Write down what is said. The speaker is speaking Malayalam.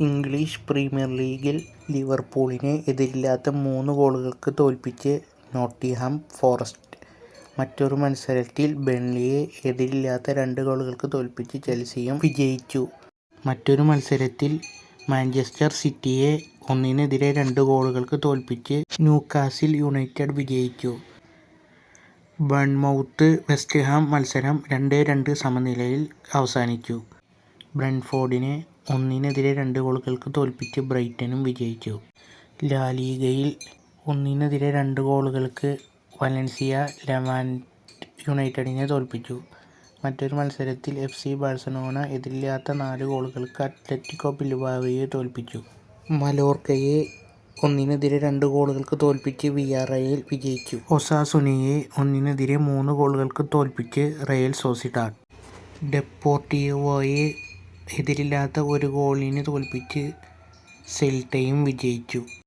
ഇംഗ്ലീഷ് പ്രീമിയർ ലീഗിൽ ലിവർപൂളിനെ എതിരില്ലാത്ത മൂന്ന് ഗോളുകൾക്ക് തോൽപ്പിച്ച് നോട്ടിംഗ്ഹാം ഫോറസ്റ്റ്. മറ്റൊരു മത്സരത്തിൽ ബേൺലിയെ എതിരില്ലാത്ത രണ്ട് ഗോളുകൾക്ക് തോൽപ്പിച്ച് ചെൽസിയും വിജയിച്ചു. മറ്റൊരു മത്സരത്തിൽ മാഞ്ചസ്റ്റർ സിറ്റിയെ ഒന്നിനെതിരെ രണ്ട് ഗോളുകൾക്ക് തോൽപ്പിച്ച് ന്യൂകാസിൽ യുണൈറ്റഡ് വിജയിച്ചു. ബൺമൗത്ത് വെസ്റ്റ്ഹാം മത്സരം രണ്ട്-രണ്ട് സമനിലയിൽ അവസാനിച്ചു. ബ്രെന്റ്ഫോർഡിനെ ഒന്നിനെതിരെ രണ്ട് ഗോളുകൾക്ക് തോൽപ്പിച്ച് ബ്രൈറ്റനും വിജയിച്ചു. ലാലീഗയിൽ ഒന്നിനെതിരെ രണ്ട് ഗോളുകൾക്ക് വലൻസിയ ലെവാൻ യുണൈറ്റഡിനെ തോൽപ്പിച്ചു. മറ്റൊരു മത്സരത്തിൽ എഫ്. സി. ബാഴ്സലോണ എതിരില്ലാത്ത നാല് ഗോളുകൾക്ക് അത്ലറ്റിക്കോ ബിൽബാവോയെ തോൽപ്പിച്ചു. മലോർക്കയെ ഒന്നിനെതിരെ രണ്ട് ഗോളുകൾക്ക് തോൽപ്പിച്ച് വി ആർ ഐയിൽ വിജയിച്ചു. ഒസാസുനയെ ഒന്നിനെതിരെ മൂന്ന് ഗോളുകൾക്ക് തോൽപ്പിച്ച് റയൽ സോസിഡാഡ്. ഡെപ്പോർട്ടീവോയെ എതിരില്ലാത്ത ഒരു ഗോളിന് തോൽപ്പിച്ച് സെൽട്ടയും വിജയിച്ചു.